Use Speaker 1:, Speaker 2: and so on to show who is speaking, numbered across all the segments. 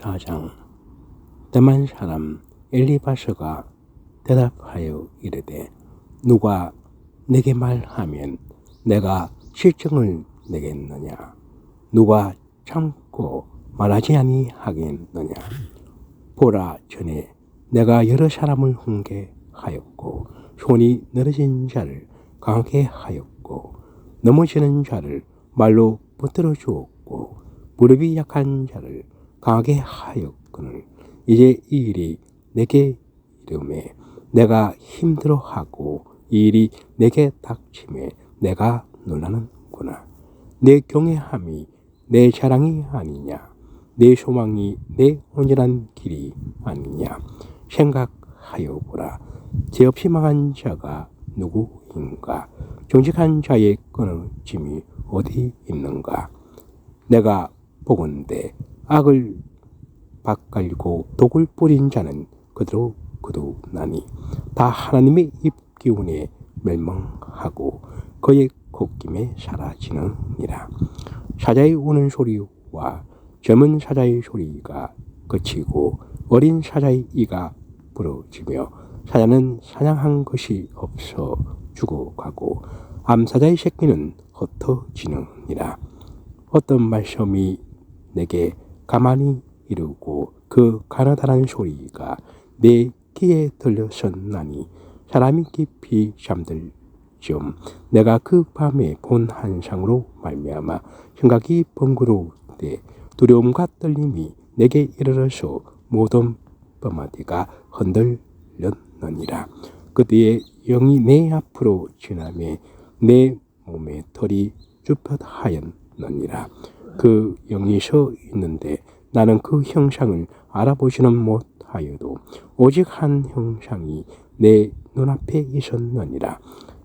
Speaker 1: 4장. 대만 사람 엘리바스가 대답하여 이르되 누가 내게 말하면 내가 실증을 내겠느냐? 누가 참고 말하지 아니하겠느냐? 보라 전에 내가 여러 사람을 훈계하였고 손이 늘어진 자를 강하게 하였고 넘어지는 자를 말로 붙들어 주었고 무릎이 약한 자를 강하게 하였거늘. 이제 이 일이 내게 이름에 내가 힘들어하고 이 일이 내게 닥침에 내가 놀라는구나. 내 경외함이 내 자랑이 아니냐? 내 소망이 내 온전한 길이 아니냐? 생각하여 보라. 죄 없이 망한 자가 누구인가? 정직한 자의 끊어짐이 어디 있는가? 내가 보건대 악을 바깔고 독을 뿌린 자는 그대로 거두나니 다 하나님의 입 기운에 멸망하고 그의 콧김에 사라지느니라. 사자의 우는 소리와 젊은 사자의 소리가 그치고 어린 사자의 이가 부러지며 사자는 사냥한 것이 없어 죽어가고 암사자의 새끼는 흩어지느니라. 어떤 말씀이 내게 가만히 이르고 그 가나다란 소리가 내 귀에 들렸었나니 사람이 깊이 잠들 좀 내가 그 밤에 본 한상으로 말미암아 생각이 번거로울 때 두려움과 떨림이 내게 이르러서 모든 뼈마디가 흔들렸느니라. 그때에 영이 내 앞으로 지나며 내 몸에 털이 쭈뼛하였느니라 그 영이 서 있는데 나는 그 형상을 알아보지는 못하여도 오직 한 형상이 내 눈앞에 있었느니라.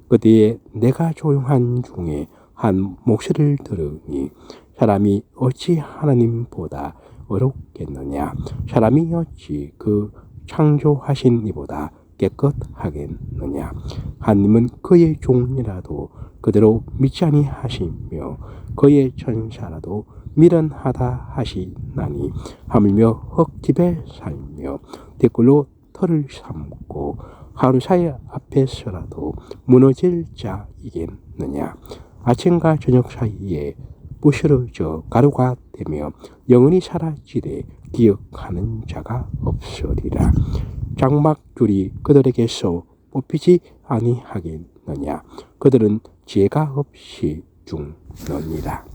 Speaker 1: 그때에 내가 조용한 중에 한 목소리를 들으니 사람이 어찌 하나님보다 어렵겠느냐? 사람이 어찌 그 창조하신 이보다 깨끗하겠느냐? 하나님은 그의 종이라도 그대로 믿지 아니하시며 그의 천사라도 미련하다 하시나니 하물며 흙집에 살며 댓글로 털을 삼고 하루 사이 앞에서라도 무너질 자이겠느냐? 아침과 저녁 사이에 부스러져 가루가 되며 영원히 사라지되 기억하는 자가 없으리라. 장막줄이 그들에게서 뽑히지 아니하겠 느냐? 그들은 지혜가 없이 죽느니라